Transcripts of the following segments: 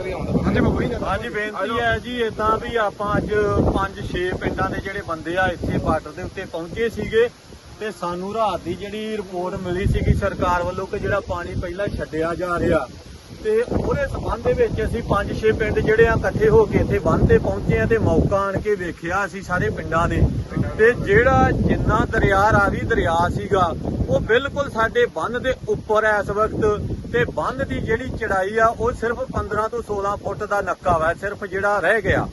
ਹਾਂਜੀ ਬੇਨਤੀ ਹੈ ਜੀ ਇਦਾਂ ਵੀ ਆਪਾਂ ਅੱਜ 5-6 ਪਿੰਡਾਂ ਦੇ ਜਿਹੜੇ ਬੰਦੇ ਆ, ਇੱਥੇ ਬਾਰਡਰ ਦੇ ਉੱਤੇ ਪਹੁੰਚੇ ਸੀਗੇ ਤੇ ਸਾਨੂੰ ਰਾਤ ਦੀ ਜਿਹੜੀ ਰਿਪੋਰਟ ਮਿਲੀ ਸੀਗੀ ਸਰਕਾਰ ਵੱਲੋਂ ਕਿ ਜਿਹੜਾ ਪਾਣੀ ਪਹਿਲਾਂ ਛੱਡਿਆ ਜਾ ਰਿਹਾ ਤੇ ਉਹਦੇ ਸਬੰਧ ਦੇ ਵਿੱਚ ਅਸੀਂ 5-6 ਪਿੰਡ ਜਿਹੜੇ ਆ ਇਕੱਠੇ ਹੋ ਕੇ ਇੱਥੇ ਬੰਨ ਤੇ ਪਹੁੰਚੇ ਆ ਤੇ ਮੌਕਾ ਆਣ ਕੇ ਵੇਖਿਆ ਅਸੀਂ ਸਾਰੇ ਪਿੰਡਾਂ ਨੇ। ਤੇ ਜਿਹੜਾ ਜਿੰਨਾ ਦਰਿਆ ਰਾਵੀ ਦਰਿਆ ਸੀਗਾ, ਉਹ ਬਿਲਕੁਲ ਸਾਡੇ ਬੰਨ ਦੇ ਉੱਪਰ ਹੈ ਇਸ ਵਕਤ। ਤੇ ਬੰਨ ਦੀ ਜਿਹੜੀ ਚੜਾਈ ਆ, ਉਹ ਸਿਰਫ 15 ਤੋਂ 16 ਫੁੱਟ ਦਾ ਨੱਕਾ ਵਾ, ਸਿਰਫ ਜਿਹੜਾ ਰਹਿ ਗਿਆ।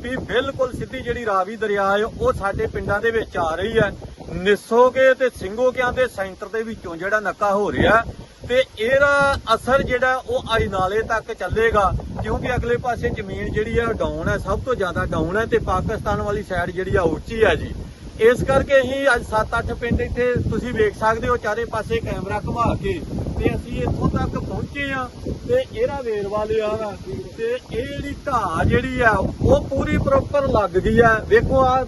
ਵੀ ਬਿਲਕੁਲ ਸਿੱਧੀ ਜਿਹੜੀ ਰਾਵੀ ਦਰਿਆ ਹੈ ਉਹ ਸਾਡੇ ਪਿੰਡਾਂ ਦੇ ਵਿੱਚ ਆ ਰਹੀ ਹੈ ਨਿਸੋਗੇ ਤੇ ਸਿੰਘੋਕਿਆਂ ਦੇ ਸੈਂਟਰ ਦੇ ਵਿੱਚੋਂ ਜਿਹੜਾ ਨੱਕਾ ਹੋ ਰਿਹਾ, ਤੇ ਇਹਦਾ ਅਸਰ ਜਿਹੜਾ, ਉਹ ਅੱਜ ਨਾਲੇ ਤੱਕ ਚੱਲੇਗਾ, ਕਿਉਂਕਿ ਅਗਲੇ ਪਾਸੇ ਜ਼ਮੀਨ ਜਿਹੜੀ ਆ ਡਾਊਨ ਹੈ ਸਭ ਤੋਂ ਜ਼ਿਆਦਾ ਡਾਊਨ ਹੈ ਤੇ ਪਾਕਿਸਤਾਨ ਵਾਲੀ ਸਾਈਡ ਜਿਹੜੀ ਆ ਉੱਚੀ ਹੈ ਜੀ। ਇਸ ਕਰਕੇ ਹੀ ਅੱਜ 7-8 ਪਿੰਡ ਇੱਥੇ ਤੁਸੀਂ ਵੇਖ ਸਕਦੇ ਹੋ, ਚਾਰੇ ਪਾਸੇ ਕੈਮਰਾ ਘੁਮਾ ਕੇ। ਤੇ ਅਸੀਂ ਇੱਥੋਂ ਤੱਕ ਪਹੁੰਚੇ ਆ ਤੇ ਇਹਦਾ ਵੇਰਵਾ ਲਿਆ ਵਾ ਤੇ ਇਹ ਜਿਹੜੀ ਢਾਹ ਜਿਹੜੀ ਆ, ਉਹ ਪੂਰੀ ਪ੍ਰੋਪਰ ਲੱਗ ਗਈ ਆ। ਵੇਖੋ ਆ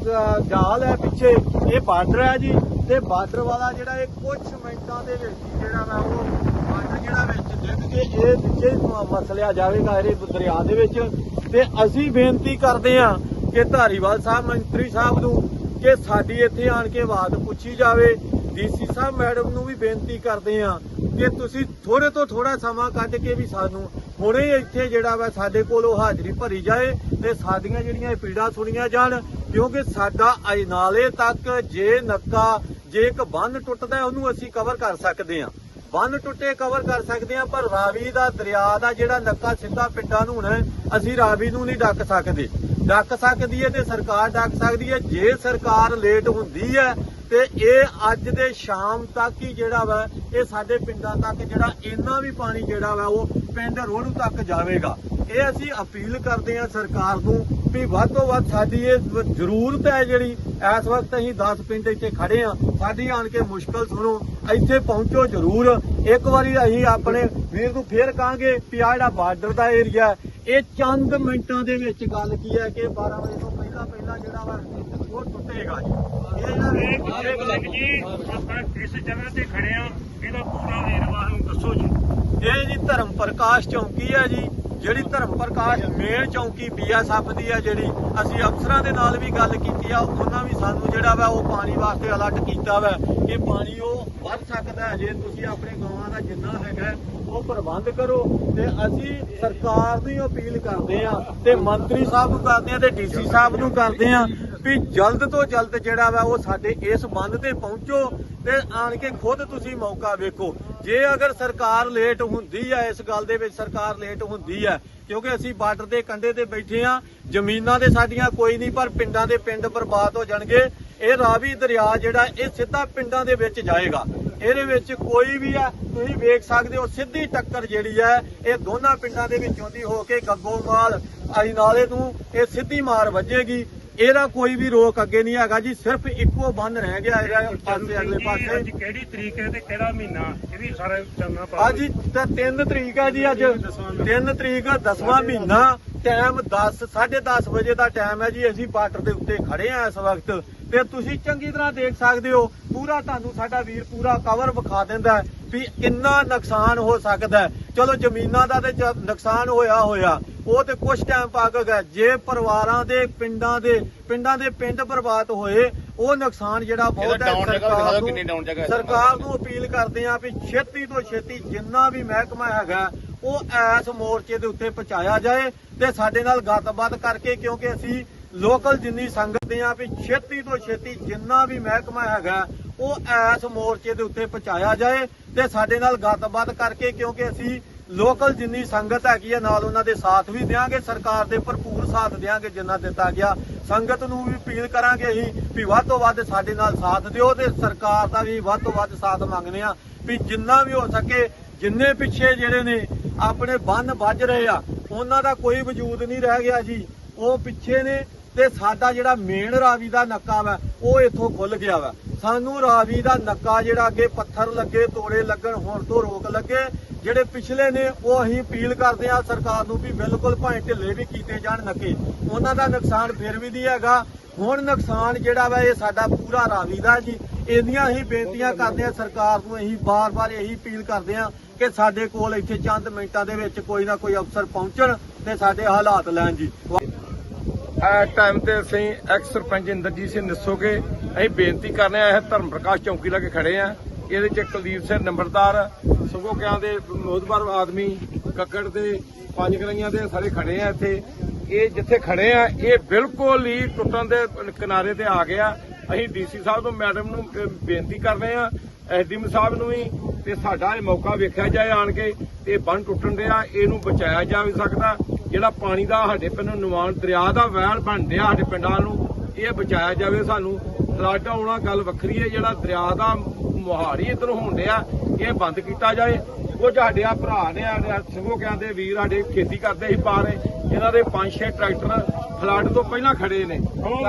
ਜਾਲ ਹੈ ਪਿੱਛੇ, ਇਹ ਬਾਰਡਰ ਹੈ ਜੀ, ਤੇ ਬਾਰਡਰ ਵਾਲਾ ਜਿਹੜਾ ਇਹ ਕੁਝ ਮਿੰਟਾਂ ਦੇ ਵਿੱਚ ਹੀ ਜਿਹੜਾ ਵਾ, ਉਹ ਬਾਰਡਰ ਜਿਹੜਾ ਵਿੱਚ ਡਿੱਗ ਕੇ ਇਹ ਪਿੱਛੇ ਹੀ ਮਸਲਿਆ ਜਾਵੇਗਾ ਇਹਦੇ ਦਰਿਆ ਦੇ ਵਿੱਚ। ਤੇ ਅਸੀਂ ਬੇਨਤੀ ਕਰਦੇ ਆ ਕਿ ਧਾਰੀਵਾਲ ਸਾਹਿਬ, ਮੰਤਰੀ ਸਾਹਿਬ ਨੂੰ ਕਿ ਸਾਡੀ ਇੱਥੇ ਆਣ ਕੇ ਆਵਾਜ਼ ਪੁੱਛੀ ਜਾਵੇ। ਡੀਸੀ ਸਾਹਿਬ ਮੈਡਮ ਨੂੰ ਵੀ ਬੇਨਤੀ ਕਰਦੇ ਆ ਕਿ ਤੁਸੀਂ ਥੋੜੇ ਤੋਂ ਥੋੜਾ ਸਮਾਂ ਕੱਢ ਕੇ ਵੀ ਸਾਨੂੰ ਹੁਣੇ ਇੱਥੇ ਜਿਹੜਾ ਵਾ ਸਾਡੇ ਕੋਲ ਉਹ ਹਾਜ਼ਰੀ ਭਰੀ ਜਾਏ ਤੇ ਸਾਡੀਆਂ ਜਿਹੜੀਆਂ ਇਹ ਪੀੜਾਂ ਸੁਣੀਆਂ ਜਾਣ ਕਿਉਂਕਿ ਸਾਡਾ ਅਜਨਾਲੇ ਤੱਕ ਜੇ ਨੱਕਾ ਜੇ ਇੱਕ ਬੰਨ ਟੁੱਟਦਾ ਹੈ, ਉਹਨੂੰ ਅਸੀਂ ਕਵਰ ਕਰ ਸਕਦੇ ਹਾਂ। ਬੰਨ ਟੁੱਟੇ ਕਵਰ ਕਰ ਸਕਦੇ ਆ ਪਰ ਰਾਵੀ ਦਾ ਦਰਿਆ ਦਾ ਜਿਹੜਾ ਨੱਕਾ ਸਿੱਧਾ ਪਿੰਡਾਂ ਨੂੰ ਹੋਣਾ ਅਸੀਂ ਰਾਵੀ ਨੂੰ ਨਹੀਂ ਡੱਕ ਸਕਦੇ। ਡੱਕ ਸਕਦੀ ਹੈ ਤੇ ਸਰਕਾਰ ਡੱਕ ਸਕਦੀ ਹੈ। ਜੇ ਸਰਕਾਰ ਲੇਟ ਹੁੰਦੀ ਹੈ ਤੇ ਇਹ ਅੱਜ ਦੇ ਸ਼ਾਮ ਤੱਕ ਹੀ ਜਿਹੜਾ ਵਾ, ਇਹ ਸਾਡੇ ਪਿੰਡਾਂ ਤੱਕ ਜਿਹੜਾ ਇੰਨਾ ਵੀ ਪਾਣੀ ਜਿਹੜਾ ਵਾ, ਉਹ ਪਿੰਡ ਰੋੜੂ ਤੱਕ ਜਾਵੇਗਾ। ਇਹ ਅਸੀਂ ਅਪੀਲ ਕਰਦੇ ਹਾਂ ਸਰਕਾਰ ਨੂੰ ਵੀ ਵੱਧ ਤੋਂ ਵੱਧ ਸਾਡੀ ਇਹ ਜ਼ਰੂਰਤ ਹੈ ਜਿਹੜੀ, ਇਸ ਵਕਤ ਅਸੀਂ 10 ਪਿੰਡ ਇੱਥੇ ਖੜੇ ਆ ਸਾਡੀ ਆਣ ਕੇ ਮੁਸ਼ਕਲ ਸੁਣੋ, ਇੱਥੇ ਪਹੁੰਚੋ ਜ਼ਰੂਰ। ਇੱਕ ਵਾਰੀ ਅਸੀਂ ਆਪਣੇ ਵੀਰ ਨੂੰ ਫੇਰ ਕਹਾਂਗੇ ਵੀ ਆਹ ਜਿਹੜਾ ਬਾਰਡਰ ਦਾ ਏਰੀਆ ਇਹ ਚੰਦ ਮਿੰਟਾਂ ਦੇ ਵਿੱਚ ਗੱਲ ਕੀ ਹੈ ਕਿ 12 ਵਜੇ ਤੋਂ ਪਹਿਲਾਂ ਪਹਿਲਾਂ ਜਿਹੜਾ ਵਾ ਉਹ ਟੁੱਟੇਗਾ ਜੀ। ਇਹ ਜਿਹੜਾ ਇਹ ਗੱਲ ਜੀ ਆਪਾਂ ਇਸ ਜਗ੍ਹਾ ਤੇ ਖੜੇ ਆ ਇਹਦਾ ਪੂਰਾ ਵੇਰਵਾ ਨੂੰ ਦੱਸੋ ਜੀ। ਇਹ ਜੀ ਧਰਮ ਪ੍ਰਕਾਸ਼ ਚੌਂਕੀ ਹੈ ਜੀ। ਜਿਹੜੀ ਧਰਮ ਪ੍ਰਕਾਸ਼ ਮੇਨ ਚੌਂਕੀ ਬੀਐਸਐਫ ਦੀ ਹੈ, ਜਿਹੜੀ ਅਸੀਂ ਅਫਸਰਾਂ ਦੇ ਨਾਲ ਵੀ ਗੱਲ ਕੀਤੀ ਆ, ਉਹਨਾਂ ਵੀ ਸਾਨੂੰ ਜਿਹੜਾ ਵਾ ਉਹ ਪਾਣੀ ਵਾਸਤੇ ਅਲਰਟ ਕੀਤਾ ਵਾ ਕਿ ਪਾਣੀ ਉਹ ਵੱਧ ਸਕਦਾ ਹੈ, ਜੇ ਤੁਸੀਂ ਆਪਣੇ ਗਾਵਾਂ ਦਾ ਜਿੰਨਾ ਹੈਗਾ ਉਹ ਪ੍ਰਬੰਧ ਕਰੋ। ਤੇ ਅਸੀਂ ਸਰਕਾਰ ਨੂੰ ਅਪੀਲ ਕਰਦੇ ਆ ਤੇ ਮੰਤਰੀ ਸਾਹਿਬ ਨੂੰ ਕਰਦੇ ਆ ਤੇ ਡੀਸੀ ਸਾਹਿਬ ਨੂੰ ਕਰਦੇ ਆ ਵੀ ਜਲਦ ਤੋਂ ਜਲਦ ਜਿਹੜਾ ਵਾ ਉਹ ਸਾਡੇ ਇਸ ਬੰਦ ਤੇ ਪਹੁੰਚੋ ਤੇ ਆਣ ਕੇ ਖੁਦ ਤੁਸੀਂ ਮੌਕਾ ਵੇਖੋ। ਜੇ ਅਗਰ ਸਰਕਾਰ ਲੇਟ ਹੁੰਦੀ ਹੈ ਇਸ ਗੱਲ ਦੇ ਵਿੱਚ ਸਰਕਾਰ ਲੇਟ ਹੁੰਦੀ ਹੈ ਕਿਉਂਕਿ ਅਸੀਂ ਬਾਰਡਰ ਦੇ ਕੰਢੇ ਤੇ ਬੈਠੇ ਆ, ਜ਼ਮੀਨਾਂ ਤੇ ਸਾਡੀਆਂ ਕੋਈ ਨਹੀਂ, ਪਰ ਪਿੰਡਾਂ ਦੇ ਪਿੰਡ ਬਰਬਾਦ ਹੋ ਜਾਣਗੇ। ਇਹ ਰਾਵੀ ਦਰਿਆ ਜਿਹੜਾ, ਇਹ ਸਿੱਧਾ ਪਿੰਡਾਂ ਦੇ ਵਿੱਚ ਜਾਏਗਾ। ਇਹਦੇ ਵਿੱਚ ਕੋਈ ਵੀ ਆ, ਤੁਸੀਂ ਵੇਖ ਸਕਦੇ ਹੋ, ਸਿੱਧੀ ਟੱਕਰ ਜਿਹੜੀ ਹੈ ਇਹ ਦੋਨਾਂ ਪਿੰਡਾਂ ਦੇ ਵਿੱਚੋਂ ਦੀ ਹੋ ਕੇ ਗੱਗੋਮਾਲ ਅਜਨਾਲੇ ਨੂੰ ਇਹ ਸਿੱਧੀ ਮਾਰ ਵੱਜੇਗੀ। ਇਹਦਾ ਕੋਈ ਵੀ ਰੋਕ ਅੱਗੇ ਨਹੀਂ ਹੈਗਾ ਜੀ ਸਿਰਫ ਇੱਕੋ ਬੰਨ ਰਹਿ ਗਿਆ ਇਹਦਾ ਪਾਸੇ ਅਗਲੇ ਅੱਜ ਪਾਸੇ। ਕਿਹੜੀ ਤਰੀਕ ਹੈ ਤੇ ਕਿਹੜਾ ਮਹੀਨਾ? ਇਹ ਵੀ ਸਾਰਾ ਚਾਨਣਾ ਪਾ ਅੱਜ ਤਾਂ 3 ਤਰੀਕ ਹੈ ਜੀ ਅੱਜ। 3 ਤਰੀਕ 10ਵਾਂ ਮਹੀਨਾ ਟਾਈਮ 10 10:30 ਵਜੇ ਦਾ ਟਾਈਮ ਹੈ ਜੀ ਅਸੀਂ ਬਾਰਡਰ ਦੇ ਉੱਤੇ ਖੜੇ ਆ ਇਸ ਵਕਤ। ਤੇ ਤੁਸੀਂ ਚੰਗੀ ਤਰ੍ਹਾਂ ਦੇਖ ਸਕਦੇ ਹੋ ਪੂਰਾ ਤੁਹਾਨੂੰ ਸਾਡਾ ਵੀਰ ਪੂਰਾ ਕਵਰ ਵਿਖਾ ਦਿੰਦਾ ਵੀ ਕਿੰਨਾ ਨੁਕਸਾਨ ਹੋ ਸਕਦਾ ਹੈ। ਚਲੋ ਜ਼ਮੀਨਾਂ ਦਾ ਤੇ ਨੁਕਸਾਨ ਹੋਇਆ ਹੋਇਆ ਉਹ ਤੇ ਕੁਝ ਟਾਈਮ ਪੱਕ ਗਿਆ ਜੇ ਪਰਿਵਾਰਾਂ ਦੇ ਪਿੰਡਾਂ ਦੇ ਪਿੰਡਾਂ ਦੇ ਪਿੰਡ ਬਰਬਾਦ ਹੋਏ ਉਹ ਨੁਕਸਾਨ ਜਿਹੜਾ ਬਹੁਤ ਹੈ ਸਰਕਾਰ ਨੂੰ ਸਰਕਾਰ ਨੂੰ ਅਪੀਲ ਕਰਦੇ ਆ ਵੀ ਛੇਤੀ ਤੋਂ ਛੇਤੀ ਜਿੰਨਾ ਵੀ ਮਹਿਕਮਾ ਹੈਗਾ ਉਹ ਐਸ ਮੋਰਚੇ ਦੇ ਉੱਤੇ ਪਹੁੰਚਾਇਆ ਜਾਏ ਤੇ ਸਾਡੇ ਨਾਲ ਗੱਲਬਾਤ ਕਰਕੇ ਕਿਉਂਕਿ ਅਸੀਂ ਲੋਕਲ ਜਿੰਨੀ ਸੰਗਤ ਦੇ ਆ ਵੀ ਛੇਤੀ ਤੋਂ ਛੇਤੀ ਜਿੰਨਾ ਵੀ ਮਹਿਕਮਾ ਹੈਗਾ ਉਹ ਐਸ ਮੋਰਚੇ ਦੇ ਉੱਤੇ ਪਹੁੰਚਾਇਆ ਜਾਏ ਤੇ ਸਾਡੇ ਨਾਲ ਗੱਲਬਾਤ ਕਰਕੇ ਕਿਉਂਕਿ ਅਸੀਂ ਲੋਕਲ ਜਿੰਨੀ ਸੰਗਤ ਹੈਗੀ ਆ, ਨਾਲ ਉਹਨਾਂ ਦੇ ਸਾਥ ਵੀ ਦਿਆਂਗੇ, ਸਰਕਾਰ ਦੇ ਭਰਪੂਰ ਸਾਥ ਦਿਆਂਗੇ ਜਿੰਨਾ ਦਿੱਤਾ ਗਿਆ। ਸੰਗਤ ਨੂੰ ਵੀ ਅਪੀਲ ਕਰਾਂਗੇ ਅਸੀਂ ਵੀ ਵੱਧ ਤੋਂ ਵੱਧ ਸਾਡੇ ਨਾਲ ਸਾਥ ਦਿਓ ਤੇ ਸਰਕਾਰ ਦਾ ਵੀ ਵੱਧ ਤੋਂ ਵੱਧ ਸਾਥ ਮੰਗਦੇ ਆ ਵੀ ਜਿੰਨਾ ਵੀ ਹੋ ਸਕੇ, ਜਿੰਨੇ ਪਿੱਛੇ ਜਿਹੜੇ ਨੇ ਆਪਣੇ ਬੰਨ ਵੱਜ ਰਹੇ ਆ, ਉਹਨਾਂ ਦਾ ਕੋਈ ਵਜੂਦ ਨਹੀਂ ਰਹਿ ਗਿਆ ਜੀ। ਉਹ ਪਿੱਛੇ ਨੇ ਤੇ ਸਾਡਾ ਜਿਹੜਾ ਮੇਨ ਰਾਵੀ ਦਾ ਨੱਕਾ ਵਾ, ਉਹ ਇੱਥੋਂ ਖੁੱਲ ਗਿਆ ਵਾ। ਸਾਨੂੰ ਰਾਵੀ ਦਾ ਨੱਕਾ ਜਿਹੜਾ ਅੱਗੇ ਪੱਥਰ ਲੱਗੇ, ਤੋੜੇ ਲੱਗਣ, ਹੁਣ ਤੋਂ ਰੋਕ ਲੱਗੇ। ਜਿਹੜੇ ਪਿਛਲੇ ਨੇ, ਉਹ ਅਸੀਂ ਅਪੀਲ ਕਰਦੇ ਆ ਸਰਕਾਰ ਨੂੰ ਵੀ ਬਿਲਕੁਲ ਭਾਵੇਂ ਢਿੱਲੇ ਵੀ ਕੀਤੇ ਜਾਣ ਨੱਕੇ। ਉਹਨਾਂ ਦਾ ਨੁਕਸਾਨ ਫਿਰ ਵੀ ਨਹੀਂ ਹੈਗਾ। ਹੁਣ ਨੁਕਸਾਨ ਜਿਹੜਾ ਵਾ, ਇਹ ਸਾਡਾ ਪੂਰਾ ਰਾਵੀ ਦਾ ਜੀ। ਇੰਨੀਆਂ ਹੀ ਬੇਨਤੀਆਂ ਕਰਦੇ ਆ ਸਰਕਾਰ ਨੂੰ, ਅਸੀਂ ਬਾਰ-ਬਾਰ ਇਹੀ ਅਪੀਲ ਕਰਦੇ ਆ ਕਿ ਸਾਡੇ ਕੋਲ ਇੱਥੇ ਚੰਦ ਮਿੰਟਾਂ ਦੇ ਵਿੱਚ ਕੋਈ ਨਾ ਕੋਈ ਅਫਸਰ ਪਹੁੰਚਣ ਤੇ ਸਾਡੇ ਹਾਲਾਤ ਲੈਣ ਜੀ। ਇਸ ਟਾਈਮ ਤੇ ਅਸੀਂ ਐਕਸ ਸਰਪੰਚ ਇੰਦਰਜੀਤ ਸਿੰਘ ਦੱਸੋਗੇ ਅਸੀਂ ਬੇਨਤੀ ਕਰਨੇ ਆ ਇਹ ਧਰਮ ਪ੍ਰਕਾਸ਼ ਚੌਂਕੀ ਲਾ ਕੇ ਖੜੇ ਆ। ਇਹਦੇ ਚ ਕੁਲਦੀਪ ਸਿੰਘ ਨੰਬਰਦਾਰ ਸੰਗੋਕਿਆਂ ਦੇ ਮੋਦਬਰ ਆਦਮੀ ਕੱਕੜ ਦੇ ਪੰਜ ਗਲੀਆਂ ਦੇ ਸਾਰੇ ਖੜੇ ਆ ਇੱਥੇ। ਇਹ ਜਿੱਥੇ ਖੜੇ ਆ ਇਹ ਬਿਲਕੁਲ ਹੀ ਟੁੱਟਣ ਦੇ ਕਿਨਾਰੇ ਤੇ ਆ ਗਿਆ ਅਸੀਂ ਡੀਸੀ ਸਾਹਿਬ ਨੂੰ ਮੈਡਮ ਨੂੰ ਅਹ, ਬੇਨਤੀ ਕਰਦੇ ਆ ਐਸਡੀਐਮ ਸਾਹਿਬ ਨੂੰ ਵੀ ਤੇ ਸਾਡਾ ਇਹ ਮੌਕਾ ਵੇਖਿਆ ਜਾਏ ਆਣ ਕੇ ਤੇ ਬੰਨ ਟੁੱਟਣ ਰਿਹਾ ਇਹਨੂੰ ਬਚਾਇਆ ਜਾ ਵੀ ਸਕਦਾ। ਜਿਹੜਾ ਪਾਣੀ ਦਾ ਸਾਡੇ ਪਿੰਡ ਨੂੰ ਨਿਵਾਨ ਦਰਿਆ ਦਾ ਵਹਿਣ ਬਣ ਰਿਹਾ ਸਾਡੇ ਪਿੰਡਾਂ ਨੂੰ ਇਹ ਬਚਾਇਆ ਜਾਵੇ ਸਾਨੂੰ। ਫਲੱਡ ਆਉਣਾ ਗੱਲ ਵੱਖਰੀ ਹੈ ਜਿਹੜਾ ਦਰਿਆ ਦਾ ਮੁਹਾਰੀ ਇਧਰ ਹੋਣ ਡਿਆ ਇਹ ਬੰਦ ਕੀਤਾ ਜਾਏ। ਕੁਝ ਸਾਡੇ ਆ ਭਰਾ ਨੇ ਸਿੰਘੋ ਕਹਿੰਦੇ ਵੀਰ ਸਾਡੇ ਖੇਤੀ ਕਰਦੇ ਸੀ ਪਾਰੇ। ਇਹਨਾਂ ਦੇ 5-6 ਟਰੈਕਟਰ ਫਲੱਡ ਤੋਂ ਪਹਿਲਾਂ ਖੜੇ ਨੇ।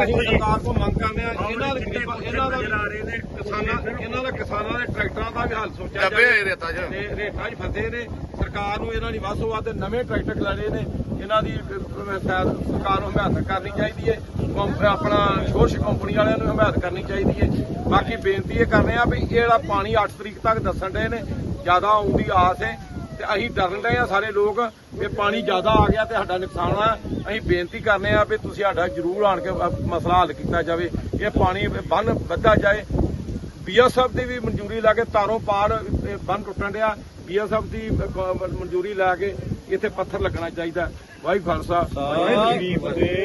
ਅਸੀਂ ਸਰਕਾਰ ਤੋਂ ਮੰਗ ਕਰਦੇ ਆ ਇਹਨਾਂ ਦੇ ਗਰੀਬਾਂ- ਇਹਨਾਂ ਦਾ ਕਿਸਾਨਾਂ ਇਹਨਾਂ ਦਾ ਕਿਸਾਨਾਂ ਦੇ ਟਰੈਕਟਰਾਂ ਦਾ ਵੀ ਹੱਲ ਸੋਚਿਆ ਹੋਏ ਰੇਤਾ 'ਚ। ਤੇ ਰੇਟਾਂ 'ਚ ਫਸੇ ਨੇ। ਸਰਕਾਰ ਨੂੰ ਇਹਨਾਂ ਦੀ ਵੱਸੋ ਵੱਧ ਨਵੇਂ ਟਰੈਕਟਰ ਖਿਲਾਰੇ ਨੇ। ਇਹਨਾਂ ਦੀ ਸਰਕਾਰ ਨੂੰ ਹਮਾਇਤ ਕਰਨੀ ਚਾਹੀਦੀ ਹੈ ਕੰਪ- ਆਪਣਾ ਸੋਸ਼ ਕੰਪਨੀ ਵਾਲਿਆਂ ਨੂੰ ਹਮਾਇਤ ਕਰਨੀ ਚਾਹੀਦੀ ਹੈ। ਬਾਕੀ ਬੇਨਤੀ ਇਹ ਕਰਦੇ ਆ ਵੀ ਇਹ ਜਿਹੜਾ ਪਾਣੀ 8 ਤਰੀਕ ਤੱਕ ਦੱਸਣ ਦੇ ਨੇ, ਜ਼ਿਆਦਾ ਆਉਣ ਦੀ ਆਸ ਹੈ ਤੇ ਅਸੀਂ ਡਰਨ ਰਹੇ ਆ ਸਾਰੇ ਲੋਕ ਵੀ ਪਾਣੀ ਜ਼ਿਆਦਾ ਆ ਗਿਆ ਤੇ ਸਾਡਾ ਨੁਕਸਾਨ ਆ। ਅਸੀਂ ਬੇਨਤੀ ਕਰਨੇ ਆ ਵੀ ਤੁਸੀਂ ਸਾਡਾ ਜ਼ਰੂਰ ਆਣ ਕੇ ਮਸਲਾ ਹੱਲ ਕੀਤਾ ਜਾਵੇ ਇਹ ਪਾਣੀ ਬੰਨ ਵੱਧਾ ਜਾਏ। ਬੀਐਸਐਫ ਦੀ ਵੀ ਮਨਜ਼ੂਰੀ ਲੈ ਕੇ ਤਾਰੋਂ ਪਾਰ ਬੰਨ ਟੁੱਟਣ ਡਿਆ। ਬੀਐਸਐਫ ਦੀ ਮਨਜ਼ੂਰੀ ਲੈ ਕੇ ਇੱਥੇ ਪੱਥਰ ਲੱਗਣਾ ਚਾਹੀਦਾ। ਵਾਹਿਗੁਰੂ ਖਾਲਸਾ ਵਾਹਿਗੁਰੂ ਜੀ ਕੀ ਫਤਿਹ।